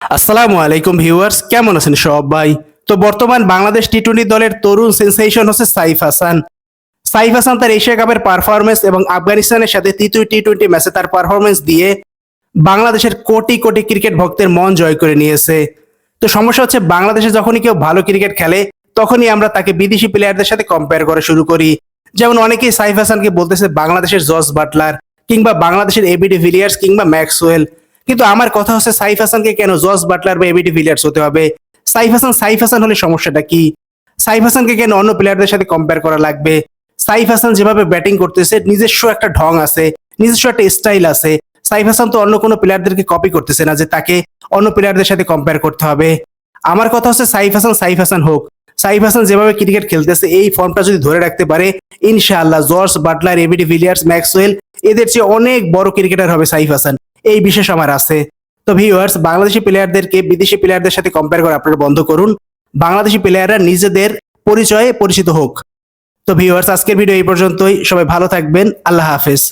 আসসালামু আলাইকুম ভিউয়ার্স, কেমন আছেন সবাই? তো বর্তমান বাংলাদেশ টি টোয়েন্টি দলের তরুণ সেন্সেশন হচ্ছে সাইফ হাসান। সাইফ হাসান তার এশিয়া কাপের পারফরমেন্স এবং আফগানিস্তানের সাথে তৃতীয় টি টোয়েন্টি ম্যাচে তার পারফরমেন্স দিয়ে বাংলাদেশের কোটি কোটি ক্রিকেট ভক্তের মন জয় করে নিয়েছে। তো সমস্যা হচ্ছে বাংলাদেশে যখনই কেউ ভালো ক্রিকেট খেলে, তখনই আমরা তাকে বিদেশি প্লেয়ারদের সাথে কম্পেয়ার করা শুরু করি। যেমন অনেকেই সাইফ হাসানকে বলতেছে বাংলাদেশের জস বাটলার কিংবা বাংলাদেশের এবিডি ভিলিয়ার্স কিংবা ম্যাক্সওয়েল। কিন্তু আমার কথা হচ্ছে সাইফ হাসানকে কেন জস বাটলার বা এবিডি ভিলিয়ার্স হতে হবে? সাইফ হাসান সাইফ হাসান হলে সমস্যাটা কি? সাইফ হাসানকে কেন অন্য প্লেয়ারদের সাথে কম্পেয়ার করা লাগবে? সাইফ হাসান যেভাবে ব্যাটিং করতেছে, নিজস্ব একটা ঢং আছে, নিজস্ব একটা স্টাইল আছে। সাইফ হাসান তো অন্য কোনো প্লেয়ারদেরকে কপি করতেছে না যে তাকে অন্য প্লেয়ারদের সাথে কম্পেয়ার করতে হবে। আমার কথা হচ্ছে সাইফ হাসান সাইফ হাসান হোক। সাইফ হাসান যেভাবে ক্রিকেট খেলতেছে, এই ফর্মটা যদি ধরে রাখতে পারে, ইনশাআল্লাহ George Butler ABD Villiers Maxwell, এদের চেয়ে অনেক বড় ক্রিকেটার হবে সাইফ হাসান। এই বিশেষ আমার আছে। তো ভিউয়ার্স বাংলাদেশি প্লেয়ারদেরকে বিদেশি প্লেয়ারদের সাথে কম্পেয়ার করে আপনারা বন্ধ করুন। বাংলাদেশি প্লেয়াররা নিজেদের পরিচয়ে পরিচিত হোক। তো ভিউয়ার্স আজকের ভিডিও এই পর্যন্তই। সবাই ভালো থাকবেন। আল্লাহ হাফেজ।